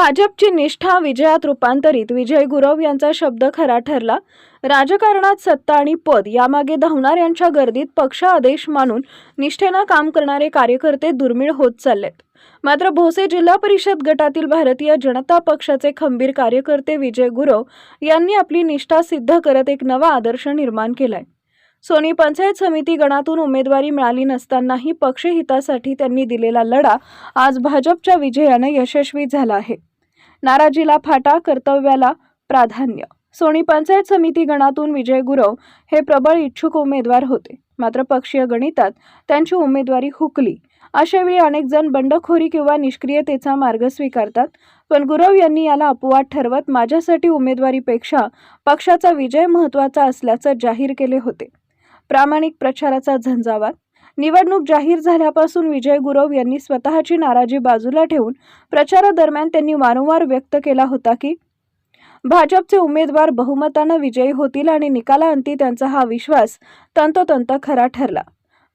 भाजपची निष्ठा विजयात रूपांतरित. विजय गुरव यांचा शब्द खरा ठरला. राजकारणात सत्ता आणि पद यामागे धावणाऱ्यांच्या गर्दीत पक्ष आदेश मानून निष्ठेनं काम करणारे कार्यकर्ते दुर्मिळ होत चाललेत. मात्र भोसे जिल्हा परिषद गटातील भारतीय जनता पक्षाचे खंबीर कार्यकर्ते विजय गुरव यांनी आपली निष्ठा सिद्ध करत एक नवा आदर्श निर्माण केलाय. सोनी पंचायत समिती गणातून उमेदवारी मिळाली नसतानाही पक्षहितासाठी त्यांनी दिलेला लढा आज भाजपच्या विजयानं यशस्वी झाला आहे. नाराजीला फाटा कर्तव्याला प्राधान्य. सोनी पंचायत समिती गणातून विजय गुरव हे प्रबळ इच्छुक उमेदवार होते. मात्र पक्षीय गणितात त्यांची उमेदवारी हुकली. अशावेळी अनेक जण बंडखोरी किंवा निष्क्रियतेचा मार्ग स्वीकारतात. पण गुरव यांनी याला अपवाद ठरवत माझ्यासाठी उमेदवारीपेक्षा पक्षाचा विजय महत्त्वाचा असल्याचं जाहीर केले होते. प्रामाणिक प्रचाराचा झंझावात निवडणूक जाहीर झाल्यापासून विजय गुरव यांनी स्वतःची नाराजी बाजूला ठेवून प्रचारादरम्यान त्यांनी वारंवार व्यक्त केला होता की भाजपचे उमेदवार बहुमतानं विजयी होतील आणि निकालाअंती त्यांचा हा विश्वास तंतोतंत खरा ठरला.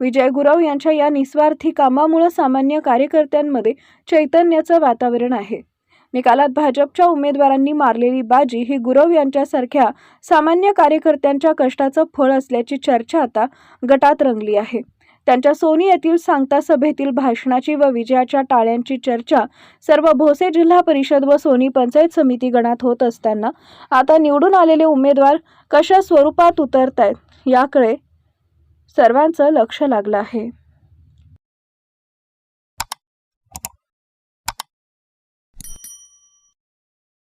विजय गुरव यांच्या या निस्वार्थी कामामुळे सामान्य कार्यकर्त्यांमध्ये चैतन्याचं वातावरण आहे. निकालात भाजपच्या उमेदवारांनी मारलेली बाजी ही गुरव यांच्यासारख्या सामान्य कार्यकर्त्यांच्या कष्टाचं फळ असल्याची चर्चा आता गटात रंगली आहे. त्यांच्या सोनी येथील सांगता सभेतील भाषणाची व विजयाच्या टाळ्यांची चर्चा सर्व भोसे जिल्हा परिषद व सोनी पंचायत समिती गणात होत असताना आता निवडून आलेले उमेदवार कशा स्वरूपात उतरत आहेत याकडे सर्वांचं लक्ष लागलं आहे.